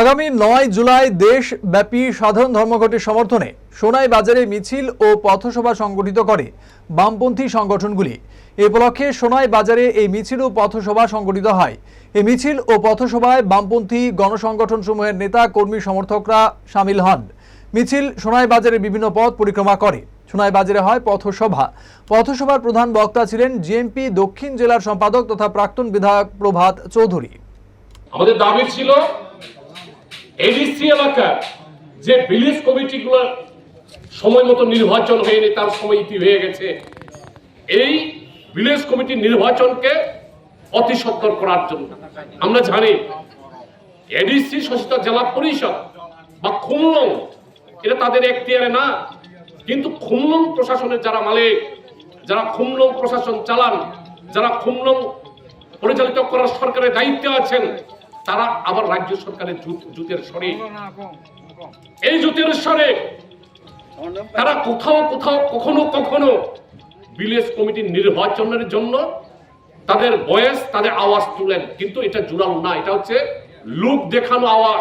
আগামী নয় জুলাই দেশব্যাপী সাধারণ ধর্মঘটের সমর্থনে সোনাই বাজারে মিছিল ও পথসভা সংগঠিত করে বামপন্থী সংগঠনগুলি। এ উপলক্ষে সোনাই বাজারে এই মিছিল ও পথসভা সংগঠিত হয়। এই মিছিল ও পথসভায় বামপন্থী গণসংগঠন সমূহের নেতা, কর্মী, সমর্থকরা সামিল হন। মিছিল সোনাই বাজারের বিভিন্ন পথ পরিক্রমা করে। সোনাই বাজারে হয় পথসভা। পথসভার প্রধান বক্তা ছিলেন জিএমপি দক্ষিণ জেলার সম্পাদক তথা প্রাক্তন বিধায়ক প্রভাত চৌধুরী। আমাদের দাবি ছিল এডিসি এলাকার যে ভিলেজ কমিটিগুলো সময় মতো নির্বাচন হয়নি, তার সময় ইতি হয়ে গেছে। এই ভিলেজ কমিটির নির্বাচনকে অতি সত্তর করার জন্য। আমরা জানি এডিসি শাসিত জেলা পরিষদ বা খুমলং, এটা তাদের এখতিয়ারে না, কিন্তু খুমলং প্রশাসনের যারা মালিক, যারা খুমলং প্রশাসন চালান, যারা খুমলং পরিচালিত করার সরকারের দায়িত্বে আছেন তারা আবার রাজ্য সরকারের জুতের স্বরে। এই জুতের স্বরে তারা কোথাও কোথাও কখনো কখনো বিলেজ কমিটির নির্বাচনের জন্য তাদের বয়স তাদের আওয়াজ তুলেন। কিন্তু এটা জুড়াল না এটা হচ্ছে লোক দেখানো আওয়াজ।